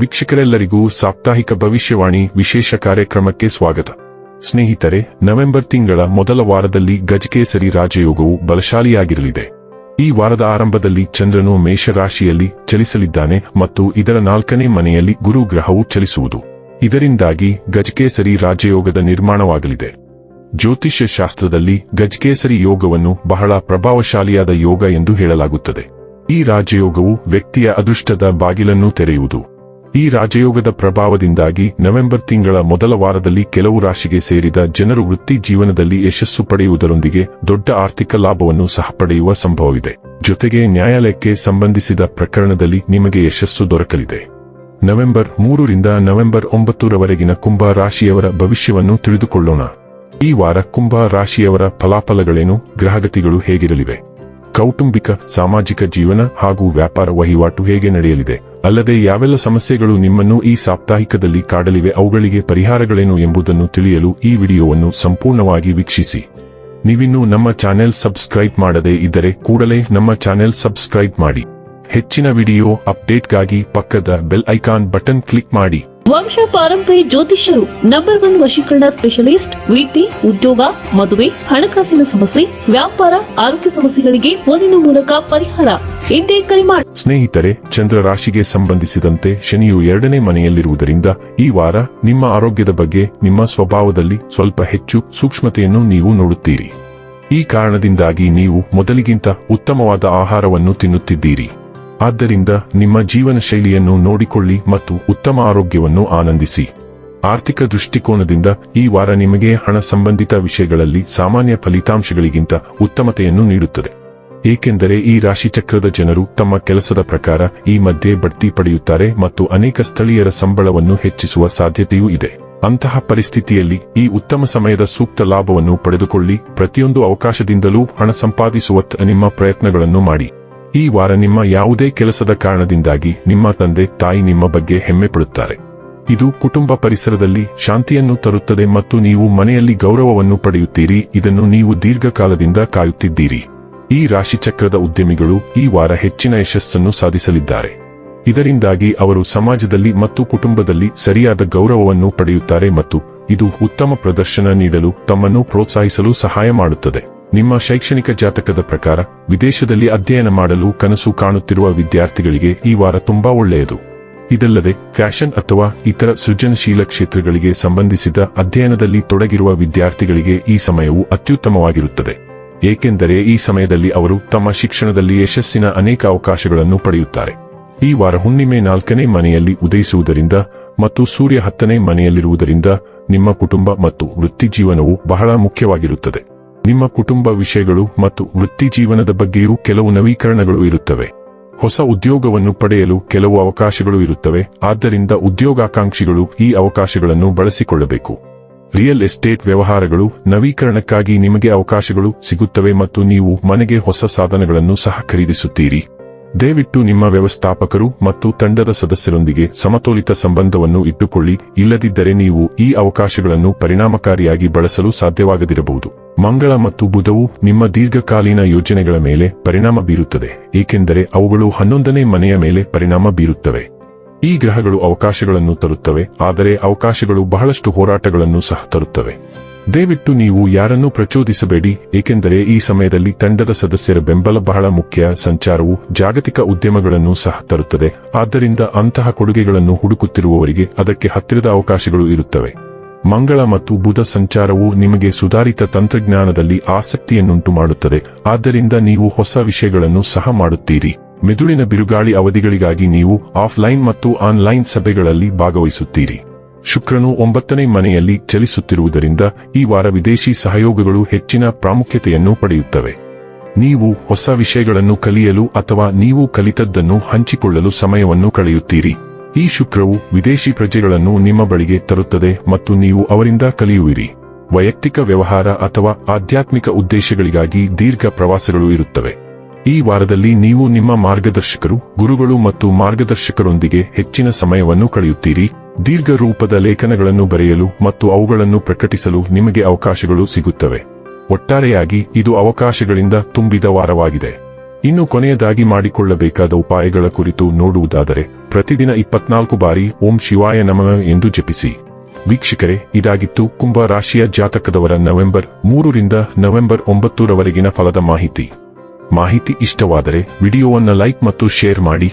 ವೀಕ್ಷಕರೆಲ್ಲರಿಗೂ ಸಾಪ್ತಾಹಿಕ ಭವಿಷ್ಯವಾಣಿ ವಿಶೇಷ ಕಾರ್ಯಕ್ರಮಕ್ಕೆ ಸ್ವಾಗತ. ಸ್ನೇಹಿತರೆ, ನವೆಂಬರ್ ತಿಂಗಳ ಮೊದಲ ವಾರದಲ್ಲಿ ಗಜಕೇಸರಿ ರಾಜಯೋಗವು ಬಲಶಾಲಿಯಾಗಿರಲಿದೆ. ಈ ವಾರದ ಆರಂಭದಲ್ಲಿ ಚಂದ್ರನು ಮೇಷರಾಶಿಯಲ್ಲಿ ಚಲಿಸಲಿದ್ದಾನೆ ಮತ್ತು ಇದರ ನಾಲ್ಕನೇ ಮನೆಯಲ್ಲಿ ಗುರು ಗ್ರಹವು ಚಲಿಸುವುದು. ಇದರಿಂದಾಗಿ ಗಜಕೇಸರಿ ರಾಜಯೋಗದ ನಿರ್ಮಾಣವಾಗಲಿದೆ. ಜ್ಯೋತಿಷ್ಯ ಶಾಸ್ತ್ರದಲ್ಲಿ ಗಜಕೇಸರಿ ಯೋಗವನ್ನು ಬಹಳ ಪ್ರಭಾವಶಾಲಿಯಾದ ಯೋಗ ಎಂದು ಹೇಳಲಾಗುತ್ತದೆ. ಈ ರಾಜಯೋಗವು ವ್ಯಕ್ತಿಯ ಅದೃಷ್ಟದ ಬಾಗಿಲನ್ನು ತೆರೆಯುವುದು. ಈ ರಾಜಯೋಗದ ಪ್ರಭಾವದಿಂದಾಗಿ ನವೆಂಬರ್ ತಿಂಗಳ ಮೊದಲ ವಾರದಲ್ಲಿ ಕೆಲವು ರಾಶಿಗೆ ಸೇರಿದ ಜನರು ವೃತ್ತಿ ಜೀವನದಲ್ಲಿ ಯಶಸ್ಸು ಪಡೆಯುವುದರೊಂದಿಗೆ ದೊಡ್ಡ ಆರ್ಥಿಕ ಲಾಭವನ್ನು ಸಹ ಪಡೆಯುವ ಸಂಭವವಿದೆ. ಜೊತೆಗೆ ನ್ಯಾಯಾಲಯಕ್ಕೆ ಸಂಬಂಧಿಸಿದ ಪ್ರಕರಣದಲ್ಲಿ ನಿಮಗೆ ಯಶಸ್ಸು ದೊರಕಲಿದೆ. ನವೆಂಬರ್ ಮೂರರಿಂದ ನವೆಂಬರ್ ಒಂಬತ್ತರವರೆಗಿನ ಕುಂಭ ರಾಶಿಯವರ ಭವಿಷ್ಯವನ್ನು ತಿಳಿದುಕೊಳ್ಳೋಣ. ಈ ವಾರ ಕುಂಭ ರಾಶಿಯವರ ಫಲಾಫಲಗಳೇನು, ಗ್ರಹಗತಿಗಳು ಹೇಗಿರಲಿವೆ? ಕೌಟುಂಬಿಕ, ಸಾಮಾಜಿಕ ಜೀವನ ಹಾಗೂ ವ್ಯಾಪಾರ ವಹಿವಾಟು ಹೇಗೆ ನಡೆಯಲಿದೆ? ಅಲ್ಲದೆ ಯಾವೆಲ್ಲ ಸಮಸ್ಯೆಗಳು ನಿಮ್ಮನ್ನು ಈ ಸಾಪ್ತಾಹಿಕದಲ್ಲಿ ಕಾಡಲಿವೆ ಅವುಗಳಿಗೆ ಪರಿಹಾರಗಳೇನು ಎಂಬುದನ್ನು ತಿಳಿಯಲು ಈ ವಿಡಿಯೋವನ್ನು ಸಂಪೂರ್ಣವಾಗಿ ವೀಕ್ಷಿಸಿ. ನೀವಿನ್ನೂ ನಮ್ಮ ಚಾನೆಲ್ ಸಬ್ಸ್ಕ್ರೈಬ್ ಮಾಡದೇ ಇದ್ದರೆ ಕೂಡಲೇ ನಮ್ಮ ಚಾನೆಲ್ ಸಬ್ಸ್ಕ್ರೈಬ್ ಮಾಡಿ. ಹೆಚ್ಚಿನ ವಿಡಿಯೋ ಅಪ್ಡೇಟ್ಗಾಗಿ ಪಕ್ಕದ ಬೆಲ್ ಐಕಾನ್ ಬಟನ್ ಕ್ಲಿಕ್ ಮಾಡಿ. ವಂಶ ಪಾರಂಪರ್ಯ ಜ್ಯೋತಿಷ್ಯರು ನಂಬರ್ ಒನ್ ವಶೀಕರಣ ಸ್ಪೆಷಲಿಸ್ಟ್ ವೃತ್ತಿ ಉದ್ಯೋಗ, ಮದುವೆ, ಹಣಕಾಸಿನ ಸಮಸ್ಯೆ, ವ್ಯಾಪಾರ, ಆರೋಗ್ಯ ಸಮಸ್ಯೆಗಳಿಗೆ ಫೋನಿನ ಮೂಲಕ ಪರಿಹಾರ. ಇಂದೇ ಕರೆ ಮಾಡಿ ಸ್ನೇಹಿತರೆ, ಚಂದ್ರ ರಾಶಿಗೆ ಸಂಬಂಧಿಸಿದಂತೆ ಶನಿಯು ಎರಡನೇ ಮನೆಯಲ್ಲಿರುವುದರಿಂದ ಈ ವಾರ ನಿಮ್ಮ ಆರೋಗ್ಯದ ಬಗ್ಗೆ ನಿಮ್ಮ ಸ್ವಭಾವದಲ್ಲಿ ಸ್ವಲ್ಪ ಹೆಚ್ಚು ಸೂಕ್ಷ್ಮತೆಯನ್ನು ನೀವು ನೋಡುತ್ತೀರಿ. ಈ ಕಾರಣದಿಂದಾಗಿ ನೀವು ಮೊದಲಿಗಿಂತ ಉತ್ತಮವಾದ ಆಹಾರವನ್ನು ತಿನ್ನುತ್ತಿದ್ದೀರಿ. ಆದ್ದರಿಂದ ನಿಮ್ಮ ಜೀವನ ಶೈಲಿಯನ್ನು ನೋಡಿಕೊಳ್ಳಿ ಮತ್ತು ಉತ್ತಮ ಆರೋಗ್ಯವನ್ನು ಆನಂದಿಸಿ. ಆರ್ಥಿಕ ದೃಷ್ಟಿಕೋನದಿಂದ ಈ ವಾರ ನಿಮಗೆ ಹಣ ಸಂಬಂಧಿತ ವಿಷಯಗಳಲ್ಲಿ ಸಾಮಾನ್ಯ ಫಲಿತಾಂಶಗಳಿಗಿಂತ ಉತ್ತಮತೆಯನ್ನು ನೀಡುತ್ತದೆ. ಏಕೆಂದರೆ ಈ ರಾಶಿಚಕ್ರದ ಜನರು ತಮ್ಮ ಕೆಲಸದ ಪ್ರಕಾರ ಈ ಮಧ್ಯೆ ಬಡ್ತಿ ಪಡೆಯುತ್ತಾರೆ ಮತ್ತು ಅನೇಕ ಸ್ಥಳೀಯರ ಸಂಬಳವನ್ನು ಹೆಚ್ಚಿಸುವ ಸಾಧ್ಯತೆಯೂ ಇದೆ. ಅಂತಹ ಪರಿಸ್ಥಿತಿಯಲ್ಲಿ ಈ ಉತ್ತಮ ಸಮಯದ ಸೂಕ್ತ ಲಾಭವನ್ನು ಪಡೆದುಕೊಳ್ಳಿ. ಪ್ರತಿಯೊಂದು ಅವಕಾಶದಿಂದಲೂ ಹಣ ಸಂಪಾದಿಸುವತ್ತ ನಿಮ್ಮ ಪ್ರಯತ್ನಗಳನ್ನು ಮಾಡಿ. ಈ ವಾರ ನಿಮ್ಮ ಯಾವುದೇ ಕೆಲಸದ ಕಾರಣದಿಂದಾಗಿ ನಿಮ್ಮ ತಂದೆ, ತಾಯಿ ನಿಮ್ಮ ಬಗ್ಗೆ ಹೆಮ್ಮೆ ಪಡುತ್ತಾರೆ. ಇದು ಕುಟುಂಬ ಪರಿಸರದಲ್ಲಿ ಶಾಂತಿಯನ್ನು ತರುತ್ತದೆ ಮತ್ತು ನೀವು ಮನೆಯಲ್ಲಿ ಗೌರವವನ್ನು ಪಡೆಯುತ್ತೀರಿ. ಇದನ್ನು ನೀವು ದೀರ್ಘಕಾಲದಿಂದ ಕಾಯುತ್ತಿದ್ದೀರಿ. ಈ ರಾಶಿಚಕ್ರದ ಉದ್ಯಮಿಗಳು ಈ ವಾರ ಹೆಚ್ಚಿನ ಯಶಸ್ಸನ್ನು ಸಾಧಿಸಲಿದ್ದಾರೆ. ಇದರಿಂದಾಗಿ ಅವರು ಸಮಾಜದಲ್ಲಿ ಮತ್ತು ಕುಟುಂಬದಲ್ಲಿ ಸರಿಯಾದ ಗೌರವವನ್ನು ಪಡೆಯುತ್ತಾರೆ ಮತ್ತು ಇದು ಉತ್ತಮ ಪ್ರದರ್ಶನ ನೀಡಲು ತಮ್ಮನ್ನು ಪ್ರೋತ್ಸಾಹಿಸಲು ಸಹಾಯ ಮಾಡುತ್ತದೆ. ನಿಮ್ಮ ಶೈಕ್ಷಣಿಕ ಜಾತಕದ ಪ್ರಕಾರ ವಿದೇಶದಲ್ಲಿ ಅಧ್ಯಯನ ಮಾಡಲು ಕನಸು ಕಾಣುತ್ತಿರುವ ವಿದ್ಯಾರ್ಥಿಗಳಿಗೆ ಈ ವಾರ ತುಂಬಾ ಒಳ್ಳೆಯದು. ಇದಲ್ಲದೆ, ಫ್ಯಾಷನ್ ಅಥವಾ ಇತರ ಸೃಜನಶೀಲ ಕ್ಷೇತ್ರಗಳಿಗೆ ಸಂಬಂಧಿಸಿದ ಅಧ್ಯಯನದಲ್ಲಿ ತೊಡಗಿರುವ ವಿದ್ಯಾರ್ಥಿಗಳಿಗೆ ಈ ಸಮಯವು ಅತ್ಯುತ್ತಮವಾಗಿರುತ್ತದೆ. ಏಕೆಂದರೆ ಈ ಸಮಯದಲ್ಲಿ ಅವರು ತಮ್ಮ ಶಿಕ್ಷಣದಲ್ಲಿ ಯಶಸ್ಸಿನ ಅನೇಕ ಅವಕಾಶಗಳನ್ನು ಪಡೆಯುತ್ತಾರೆ. ಈ ವಾರ ಹುಣ್ಣಿಮೆ ನಾಲ್ಕನೇ ಮನೆಯಲ್ಲಿ ಉದಯಿಸುವುದರಿಂದ ಮತ್ತು ಸೂರ್ಯ ಹತ್ತನೇ ಮನೆಯಲ್ಲಿರುವುದರಿಂದ ನಿಮ್ಮ ಕುಟುಂಬ ಮತ್ತು ವೃತ್ತಿ ಜೀವನವು ಬಹಳ ಮುಖ್ಯವಾಗಿರುತ್ತದೆ. ನಿಮ್ಮ ಕುಟುಂಬ ವಿಷಯಗಳು ಮತ್ತು ವೃತ್ತಿ ಜೀವನದ ಬಗ್ಗೆಯೂ ಕೆಲವು ನವೀಕರಣಗಳು ಇರುತ್ತವೆ. ಹೊಸ ಉದ್ಯೋಗವನ್ನು ಪಡೆಯಲು ಕೆಲವು ಅವಕಾಶಗಳು ಇರುತ್ತವೆ. ಆದ್ದರಿಂದ ಉದ್ಯೋಗಾಕಾಂಕ್ಷಿಗಳು ಈ ಅವಕಾಶಗಳನ್ನು ಬಳಸಿಕೊಳ್ಳಬೇಕು. ರಿಯಲ್ ಎಸ್ಟೇಟ್ ವ್ಯವಹಾರಗಳು ನವೀಕರಣಕ್ಕಾಗಿ ನಿಮಗೆ ಅವಕಾಶಗಳು ಸಿಗುತ್ತವೆ ಮತ್ತು ನೀವು ಮನೆಗೆ ಹೊಸ ಸಾಧನಗಳನ್ನು ಸಹ ಖರೀದಿಸುತ್ತೀರಿ. ದಯವಿಟ್ಟು ನಿಮ್ಮ ವ್ಯವಸ್ಥಾಪಕರು ಮತ್ತು ತಂಡದ ಸದಸ್ಯರೊಂದಿಗೆ ಸಮತೋಲಿತ ಸಂಬಂಧವನ್ನು ಇಟ್ಟುಕೊಳ್ಳಿ, ಇಲ್ಲದಿದ್ದರೆ ನೀವು ಈ ಅವಕಾಶಗಳನ್ನು ಪರಿಣಾಮಕಾರಿಯಾಗಿ ಬಳಸಲು ಸಾಧ್ಯವಾಗದಿರಬಹುದು. ಮಂಗಳ ಮತ್ತು ಬುಧವು ನಿಮ್ಮ ದೀರ್ಘಕಾಲೀನ ಯೋಜನೆಗಳ ಮೇಲೆ ಪರಿಣಾಮ ಬೀರುತ್ತದೆ, ಏಕೆಂದರೆ ಅವುಗಳು ಹನ್ನೊಂದನೇ ಮನೆಯ ಮೇಲೆ ಪರಿಣಾಮ ಬೀರುತ್ತವೆ. ಈ ಗ್ರಹಗಳು ಅವಕಾಶಗಳನ್ನು ತರುತ್ತವೆ, ಆದರೆ ಅವಕಾಶಗಳು ಬಹಳಷ್ಟು ಹೋರಾಟಗಳನ್ನು ಸಹ ತರುತ್ತವೆ. ದಯವಿಟ್ಟು ನೀವು ಯಾರನ್ನೂ ಪ್ರಚೋದಿಸಬೇಡಿ, ಏಕೆಂದರೆ ಈ ಸಮಯದಲ್ಲಿ ತಂಡದ ಸದಸ್ಯರ ಬೆಂಬಲ ಬಹಳ ಮುಖ್ಯ. ಸಂಚಾರವು ಜಾಗತಿಕ ಉದ್ಯಮಗಳನ್ನು ಸಹ ತರುತ್ತದೆ. ಆದ್ದರಿಂದ ಅಂತಹ ಕೊಡುಗೆಗಳನ್ನು ಹುಡುಕುತ್ತಿರುವವರಿಗೆ ಅದಕ್ಕೆ ಹತ್ತಿರದ ಅವಕಾಶಗಳು ಇರುತ್ತವೆ. ಮಂಗಳ ಮತ್ತು ಬುಧ ಸಂಚಾರವು ನಿಮಗೆ ಸುಧಾರಿತ ತಂತ್ರಜ್ಞಾನದಲ್ಲಿ ಆಸಕ್ತಿಯನ್ನುಂಟು ಮಾಡುತ್ತದೆ. ಆದ್ದರಿಂದ ನೀವು ಹೊಸ ವಿಷಯಗಳನ್ನು ಸಹ ಮಾಡುತ್ತೀರಿ. ಮೆದುಳಿನ ಬಿರುಗಾಳಿ ಅವಧಿಗಳಿಗಾಗಿ ನೀವು ಆಫ್ಲೈನ್ ಮತ್ತು ಆನ್ಲೈನ್ ಸಭೆಗಳಲ್ಲಿ ಭಾಗವಹಿಸುತ್ತೀರಿ. ಶುಕ್ರನು ಒಂಬತ್ತನೇ ಮನೆಯಲ್ಲಿ ಚಲಿಸುತ್ತಿರುವುದರಿಂದ ಈ ವಾರ ವಿದೇಶಿ ಸಹಯೋಗಗಳು ಹೆಚ್ಚಿನ ಪ್ರಾಮುಖ್ಯತೆಯನ್ನು ಪಡೆಯುತ್ತವೆ. ನೀವು ಹೊಸ ವಿಷಯಗಳನ್ನು ಕಲಿಯಲು ಅಥವಾ ನೀವು ಕಲಿತದ್ದನ್ನು ಹಂಚಿಕೊಳ್ಳಲು ಸಮಯವನ್ನು ಕಳೆಯುತ್ತೀರಿ. ಈ ಶುಕ್ರವು ವಿದೇಶಿ ಪ್ರಜೆಗಳನ್ನು ನಿಮ್ಮ ಬಳಿಗೆ ತರುತ್ತದೆ ಮತ್ತು ನೀವು ಅವರಿಂದ ಕಲಿಯುವಿರಿ. ವೈಯಕ್ತಿಕ ವ್ಯವಹಾರ ಅಥವಾ ಆಧ್ಯಾತ್ಮಿಕ ಉದ್ದೇಶಗಳಿಗಾಗಿ ದೀರ್ಘ ಪ್ರವಾಸಗಳು ಇರುತ್ತವೆ. ಈ ವಾರದಲ್ಲಿ ನೀವು ನಿಮ್ಮ ಮಾರ್ಗದರ್ಶಕರು, ಗುರುಗಳು ಮತ್ತು ಮಾರ್ಗದರ್ಶಕರೊಂದಿಗೆ ಹೆಚ್ಚಿನ ಸಮಯವನ್ನು ಕಳೆಯುತ್ತೀರಿ. ದೀರ್ಘ ರೂಪದ ಲೇಖನಗಳನ್ನು ಬರೆಯಲು ಮತ್ತು ಅವುಗಳನ್ನು ಪ್ರಕಟಿಸಲು ನಿಮಗೆ ಅವಕಾಶಗಳು ಸಿಗುತ್ತವೆ. ಒಟ್ಟಾರೆಯಾಗಿ ಇದು ಅವಕಾಶಗಳಿಂದ ತುಂಬಿದ ವಾರವಾಗಿದೆ. ಇನ್ನು ಕೊನೆಯದಾಗಿ ಮಾಡಿಕೊಳ್ಳಬೇಕಾದ ಉಪಾಯಗಳ ಕುರಿತು ನೋಡುವುದಾದರೆ, ಪ್ರತಿದಿನ ಇಪ್ಪತ್ನಾಲ್ಕು ಬಾರಿ ಓಂ ಶಿವಾಯ ನಮಃ ಎಂದು ಜಪಿಸಿ. ವೀಕ್ಷಕರೇ, ಇದಾಗಿತ್ತು ಕುಂಭ ರಾಶಿಯ ಜಾತಕದವರ ನವೆಂಬರ್ ಮೂರರಿಂದ ನವೆಂಬರ್ ಒಂಬತ್ತರವರೆಗಿನ ಫಲದ ಮಾಹಿತಿ. ಮಾಹಿತಿ ಇಷ್ಟವಾದರೆ ವಿಡಿಯೋವನ್ನು ಲೈಕ್ ಮತ್ತು ಶೇರ್ ಮಾಡಿ.